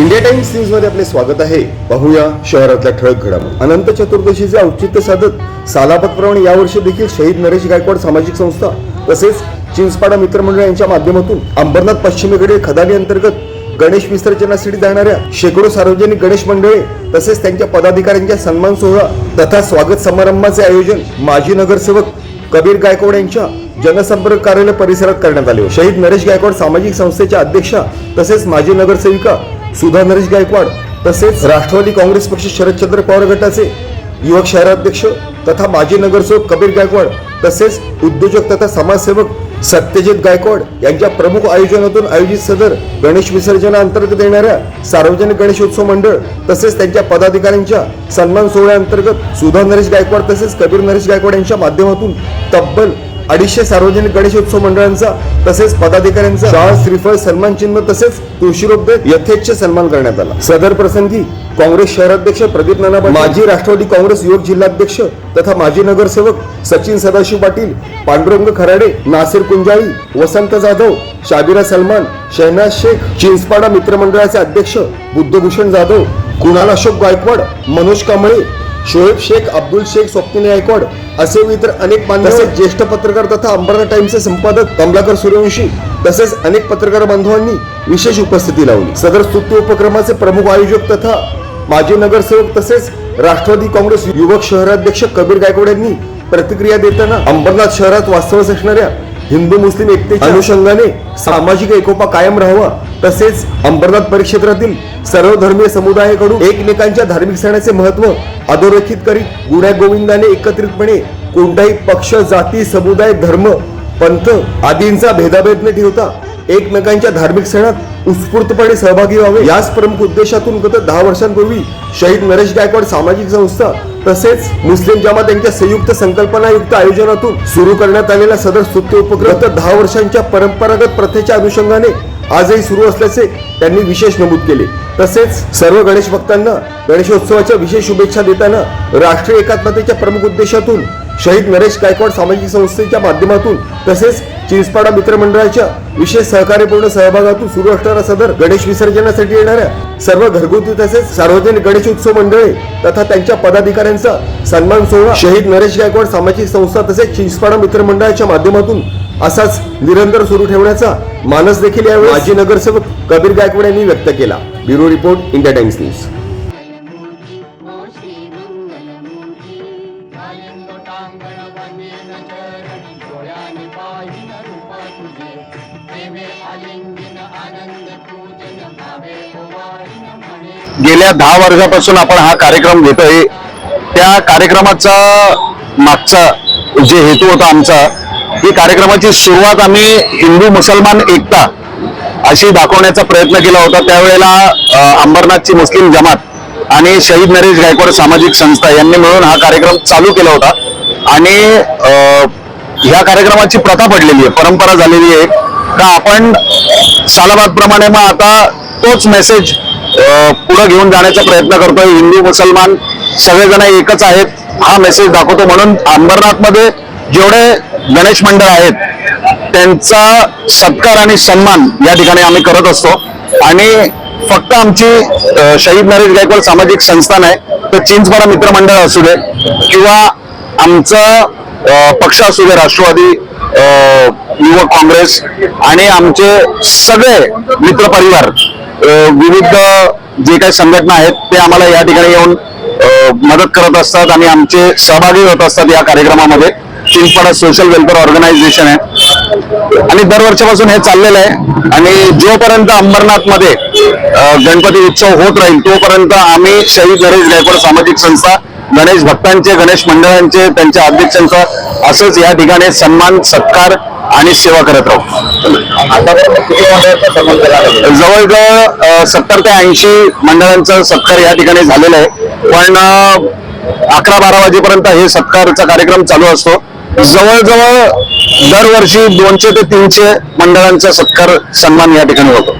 India times न्यूजमध्ये आपले स्वागत आहे. पाहूया शहरातल्या ठळक घडामोडी. अनंत चतुर्दशीचे औचित्य साधत सालापतप्रमाणे यावर्षी देखील शहीद नरेश गायकवाड सामाजिक संस्था तसेच चिंचपाडा मित्रमंडळ यांच्या माध्यमातून अंबरनाथ पश्चिमेकडील खदानी अंतर्गत गणेश विसर्जनासाठी जाणाऱ्या शेकडो सार्वजनिक गणेश मंडळे तसेच त्यांच्या पदाधिकाऱ्यांच्या सन्मान सोहळा तथा स्वागत समारंभाचे आयोजन माजी नगरसेवक कबीर गायकवाड यांच्या जनसंपर्क कार्यालय परिसरात करण्यात आले. शहीद नरेश गायकवाड सामाजिक संस्थेच्या अध्यक्षा तसेच माजी नगरसेविका सुधा नरेश गायकवाड तसेच राष्ट्रवादी काँग्रेस पक्ष शरदचंद्र पवार गटाचे युवक शहराध्यक्ष तथा माजी नगरसेवक कबीर गायकवाड तसेच उद्योजक तथा समाजसेवक सत्यजित गायकवाड यांच्या प्रमुख आयोजनातून आयोजित सदर गणेश विसर्जनाअंतर्गत येणाऱ्या सार्वजनिक गणेशोत्सव मंडळ तसेच त्यांच्या पदाधिकाऱ्यांच्या सन्मान सोहळ्याअंतर्गत सुधा नरेश गायकवाड तसेच कबीर नरेश गायकवाड यांच्या माध्यमातून तब्बल अडीचशे सार्वजनिक गणेशोत्सव मंडळांचा तसेच पदाधिकाऱ्यांचा शाळ श्रीफळ सन्मान चिन्ह तसेच तुळशीरोप देत यथेच्छ सन्मान करण्यात आला. सदर प्रसंगी काँग्रेस शहराध्यक्ष प्रदीप नाना माजी राष्ट्रवादी काँग्रेस युवक जिल्हाध्यक्ष तथा माजी नगरसेवक सचिन सदाशिव पाटील पांडुरंग खराडे नासिर कुंजाळी वसंत जाधव शाबिरा सलमान शहनाज शेख चिंचपाडा मित्रमंडळाचे अध्यक्ष बुद्धभूषण जाधव कुणाल अशोक गायकवाड मनोज कांबळे शोएब शेख अब्दुल शेख स्वप्नील गायकवाड असे इतर अनेक मान्यवर ज्येष्ठ पत्रकार तथा अंबरनाथ टाइम्सचे संपादक कमलाकर सूर्यवंशी तसेच अनेक पत्रकार बांधवांनी विशेष उपस्थिती लावली. सदर स्तुत्य उपक्रमाचे प्रमुख आयोजक तथा माजी नगरसेवक तसेच राष्ट्रवादी काँग्रेस युवक शहराध्यक्ष कबीर गायकवाड यांनी प्रतिक्रिया देताना अंबरनाथ शहरात वास्तव्यास असणाऱ्या हिंदू मुस्लिम एकतेच्या अनुषंगाने सामाजिक एकोपा कायम राहावा. तसेच अंबरनाथ परिक्षेत्रातील सर्व धर्मीय समुदायाकडून एकमेकांच्या धार्मिक सणाचे महत्त्व अधोरेखित करीत गुण्या गोविंदाने एकत्रितपणे कोणताही पक्ष जाती समुदाय धर्म पंथ आदींचा भेदाभेद न ठेवता एकमेकांच्या धार्मिक सणात उत्स्फूर्तपणे सहभागी व्हावे. याच प्रमुख उद्देशातून गत दहा वर्षांपूर्वी शहीद नरेश गायकवाड सामाजिक संस्था तसेच मुस्लिम जमात यांच्या संयुक्त संकल्पनायुक्त आयोजनातून सुरू करण्यात आलेला सदर स्तुत्य उपक्रम गत दहा वर्षांच्या परंपरागत प्रथेच्या अनुषंगाने आजही सुरू असल्याचे त्यांनी विशेष नमूद केले. तसेच सर्व गणेश भक्तांना गणेशोत्सवाच्या विशेष शुभेच्छा देताना राष्ट्रीय एकात्मतेच्या प्रमुख उद्देशातून शहीद नरेश गायकवाड सामाजिक संस्थेच्या माध्यमातून तसेच चिंचपाडा मित्रमंडळाच्या विशेष सहकार्यपूर्ण सहभागातून सुरू असणारा सदर गणेश विसर्जनासाठी येणाऱ्या सर्व घरगुती तसेच सार्वजनिक गणेश उत्सव मंडळे तथा त्यांच्या पदाधिकाऱ्यांचा सन्मान सोहळा शहीद नरेश गायकवाड सामाजिक संस्था तसेच चिंचपाडा मित्रमंडळाच्या माध्यमातून असाच निरंतर सुरू ठेवण्याचा मानस देखील यावेळी माजी नगरसेवक कबीर गायकवाड यांनी व्यक्त केला. Bureau report India Times news. गेल्या दहा वर्षापासून आपण हा कार्यक्रम घेतोय. त्या कार्यक्रमाचा मागचा जे हेतू होता आमचा ही कार्यक्रमाची सुरुवात आम्ही हिंदू मुसलमान एकता अशी दाखवण्याचा प्रयत्न केला होता. त्यावेळेला अंबरनाथची मुस्लिम जमात आणि शहीद नरेश गायकवाड सामाजिक संस्था यांनी मिळून हा कार्यक्रम चालू केला होता. आणि अं, ह्या कार्यक्रमाची प्रथा पडलेली आहे परंपरा झालेली आहे. का आपण सालाबाद प्रमाणे मग आता तोच मेसेज पुढे घेऊन जाण्याचा प्रयत्न करतोय. हिंदू मुसलमान सगळेजण एकच आहेत. हा मेसेज दाखवतो म्हणून अंबरनाथमध्ये जेवढे गणेश मंडळ आहेत त्यांचा सत्कार आणि सन्मान या ठिकाणी आम्ही करत असतो. आणि फक्त आमची शहीद नरेश गायकवाड सामाजिक संस्थान आहे. तर चिंचपाडा मित्रमंडळ असू दे किंवा आमचं पक्ष असू दे राष्ट्रवादी युवक काँग्रेस आणि आमचे सगळे मित्रपरिवार परिवार विविध जे काही संघटना आहेत ते आम्हाला या ठिकाणी येऊन मदत करत असतात आणि आमचे सहभागी होत असतात या कार्यक्रमामध्ये. चिंचपाडा सोशल वेलफेअर ऑर्गनायझेशन आहे. आणि दरवर्षापासून हे चाललेलं आहे. आणि जोपर्यंत अंबरनाथमध्ये गणपती उत्सव होत राहील तोपर्यंत आम्ही शहीद नरेश गायकवाड सामाजिक संस्था गणेश भक्तांचे गणेश मंडळांचे त्यांच्या अध्यक्षांचा असंच या ठिकाणी सन्मान सत्कार आणि सेवा करत राहू. जवळजवळ सत्तर ते ऐंशी मंडळांचा सत्कार या ठिकाणी झालेला आहे. पण अकरा बारा वाजेपर्यंत हे सत्कारचा कार्यक्रम चालू असतो. जवळजवळ दरवर्षी दोनशे ते तीनशे मंडळांचा सत्कार सन्मान या ठिकाणी होतो.